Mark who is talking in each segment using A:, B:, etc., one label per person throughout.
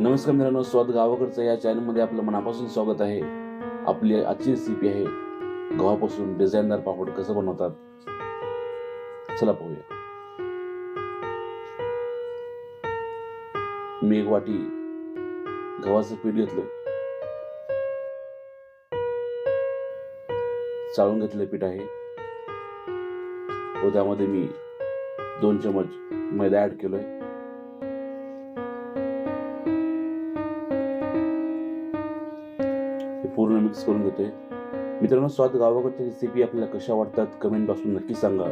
A: नमस्कार मित्रांनो स्वाद गावाकडचं या चॅनलमध्ये आपलं मनापासून स्वागत आहे. आपली आजची रेसिपी आहे गव्हापासून डिझाईनदार पापड कसं बनवतात? चला पाहूया. मी एक वाटी गव्हाचं पीठ घेतलं. चाळून घेतलेलं पीठ आहे. व त्यामध्ये मी दोन चमच मैदा ऍड केलोय. पूर्ण मिक्स करून घेतोय मित्रांनो स्वाद गावाकडच्या रेसिपी आपल्याला कशा वाटतात कमेंट बॉक्समध्ये नक्की सांगा.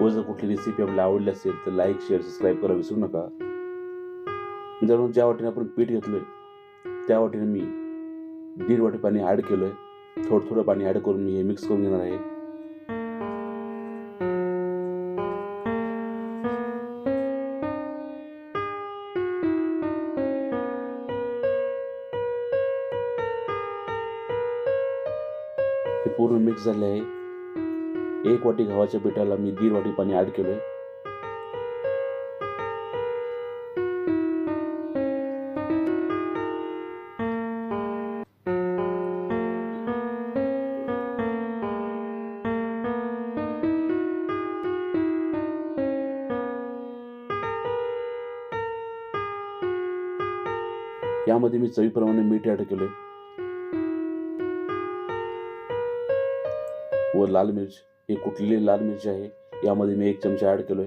A: व जर कुठली रेसिपी आपल्याला आवडली असेल तर लाईक शेअर सबस्क्राईब करा विसरू नका. मित्रांनो ज्या वाटेने आपण पीठ घेतलं आहे त्या वाटेने मी दीड वाटी पाणी ॲड केलं आहे थोडं थोडं पाणी ॲड करून मी हे मिक्स करून घेणार आहे. पूर्ण मिक्स झाले आहे. एक वाटी गव्हाच्या पिठाला मी दीड वाटी पाणी ऍड केलंय. यामध्ये मी चवीप्रमाणे मीठ ऍड केलंय. व लाल मिर्च हे कुठलेली लाल मिरची आहे यामध्ये मी एक चमचा ऍड केलोय.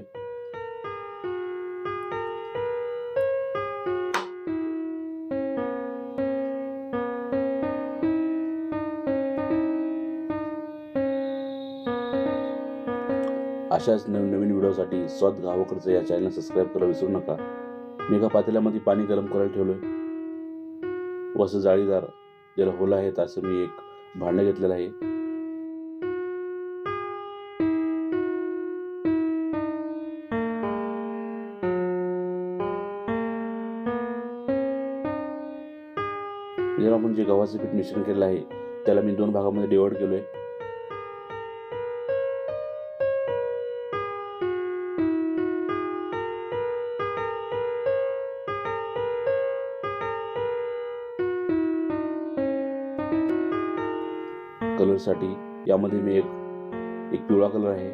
A: अशाच नवीन नवीन व्हिडिओसाठी स्वाद गावाकडचं या चॅनल सबस्क्राईब करायला विसरू नका. मी एका पातेल्यामध्ये पाणी गरम करायला ठेवलोय. व असं जाळीदार ज्याला होला आहेत असं मी एक भांडं घेतलेलं आहे. याला आपण जे गव्हाचं पीठ मिश्रण केलेलं आहे. त्याला मी दोन भागामध्ये डिवाइड केलोय. कलरसाठी यामध्ये मी एक एक पिवळा कलर आहे.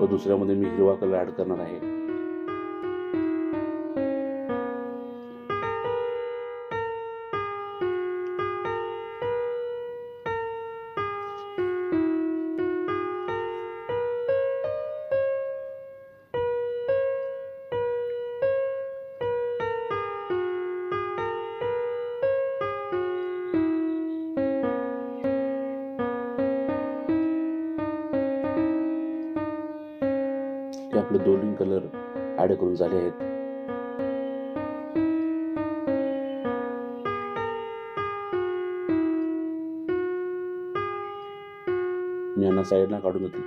A: व दुसऱ्यामध्ये मी हिरवा कलर ॲड करणार आहे. ते आपले दोन्ही कलर ऍड करून झाले आहेत. मी यांना साईडला काढून देते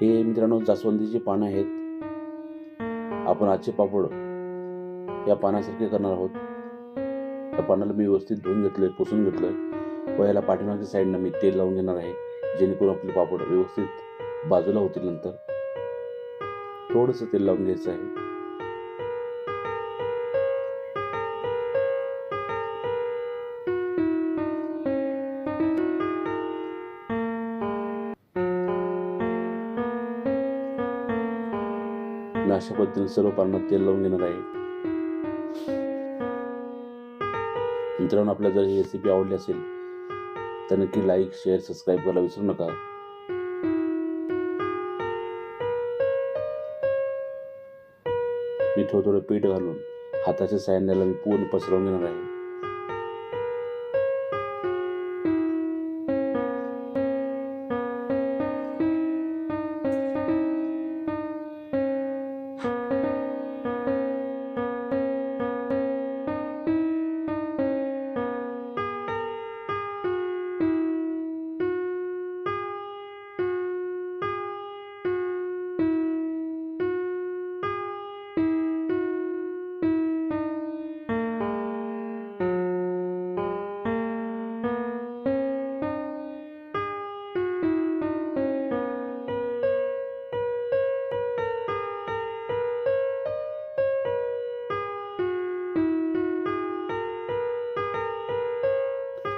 A: हे मित्रांनो जास्वंदीची पानं आहेत. आपण आजचे पापड या पानासारखे करणार आहोत. त्या पानाला मी व्यवस्थित धुवून घेतलंय पुसून घेतलंय. व याला पाठीमागच्या साईडनं मी तेल लावून घेणार आहे जेणेकरून आपले पापड व्यवस्थित बाजूला होतील नंतर थोडंसं तेल लावून घ्यायचं आहे. मी अशा पद्धतीने सर्व पानात तेल लावून घेणार आहे. मित्रांनो आपल्याला जर ही रेसिपी आवडली असेल तर नक्की लाईक शेअर सबस्क्राईब करायला विसरू नका. मी थोडं थोडं पीठ घालून हाताच्या सायन्याला मी पूर्ण पसरवून घेणार आहे.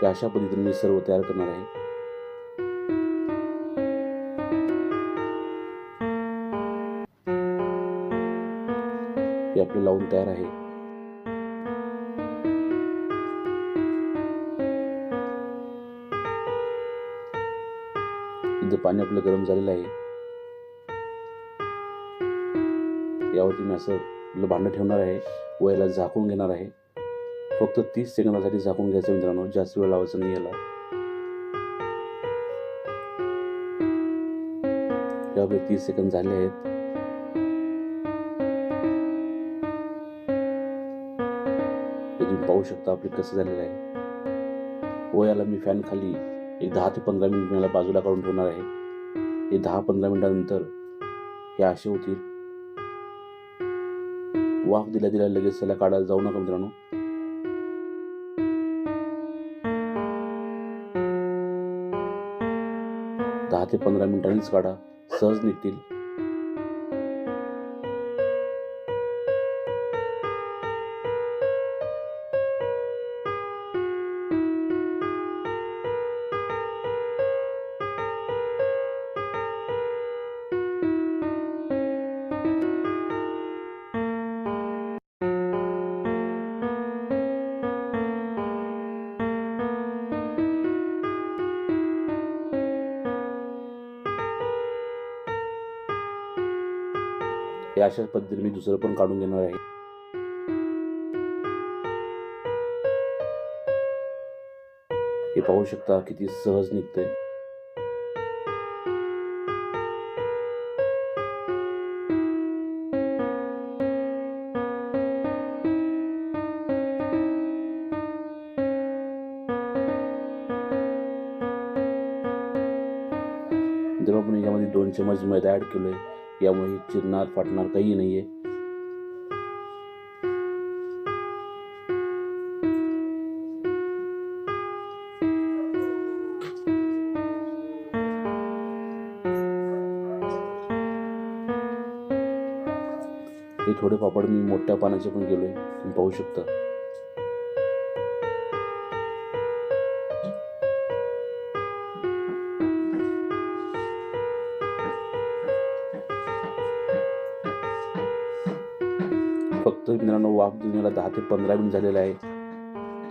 A: हे अशा पद्धतीने मी सर्व तयार करणार आहे. हे आपले लावून तयार आहे. इथं पाणी आपलं गरम झालेलं आहे. यावरती मी असं भांडं ठेवणार आहे. व याला झाकून घेणार आहे. फक्त तीस सेकंदासाठी झाकून घ्यायचं मित्रांनो जास्त वेळ लावायचं नाही याला. आपले तीस सेकंद झाले आहेत. तुम्ही पाहू शकता आपले कसं झालेलं आहे. व याला मी फॅन खाली एक दहा ते पंधरा मिनिट मला बाजूला काढून ठेवणार आहे. हे दहा पंधरा मिनिटानंतर हे असे होतील. वाफ दिल्या दिल्या लगेच त्याला काढायला जाऊ नका मित्रांनो. दहा ते पंधरा मिनिटांनीच काढा. सहज निघतील. हे अशाच पद्धतीने मी दुसरं पण काढून घेणार आहे. हे पाहू शकता किती सहज निघतंय. जेव्हा आपण यामध्ये दोन चमच मैदा ॲड केलोय यामुळे हे चिरणार फाटणार काही नाहीये हे। थोडे पापड मी मोठ्या पानाचे पण केलोय तुम्ही पाहू शकता। तर मित्रांनो वाफ देऊन दहा ते पंधरा मिनिट झालेला आहे.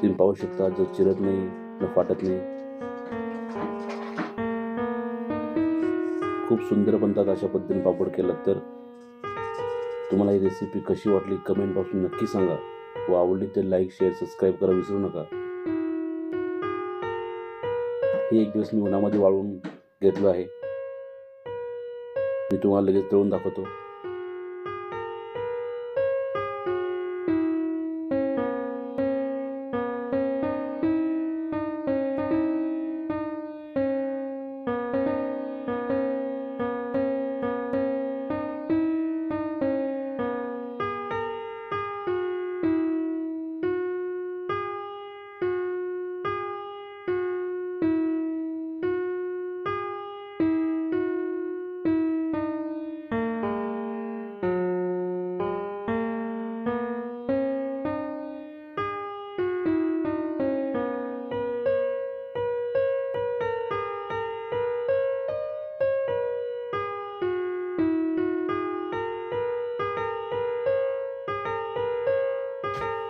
A: तुम्ही पाहू शकता जर चिरत नाही न फाटत नाही. खूप सुंदर बनतात अशा पद्धतीने पापड केलं तर. तुम्हाला ही रेसिपी कशी वाटली कमेंटपासून नक्की सांगा. व आवडली तर लाईक शेअर सबस्क्राईब करा विसरू नका. हे एक दिवस मी उन्हामध्ये वाळवून घेतलं आहे. मी तुम्हाला लगेच तळून दाखवतो.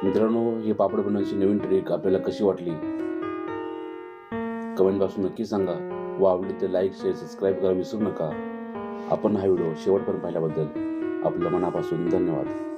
A: मित्रांनो हे पापड बनवण्याची नवीन ट्रिक आपल्याला कशी वाटली? कमेंट बॉक्समध्ये नक्की सांगा. व आवडली तर लाईक शेअर सबस्क्राईब करा विसरू नका. आपण हा व्हिडिओ शेवटपर्यंत पाहिल्याबद्दल आपल्या मनापासून धन्यवाद.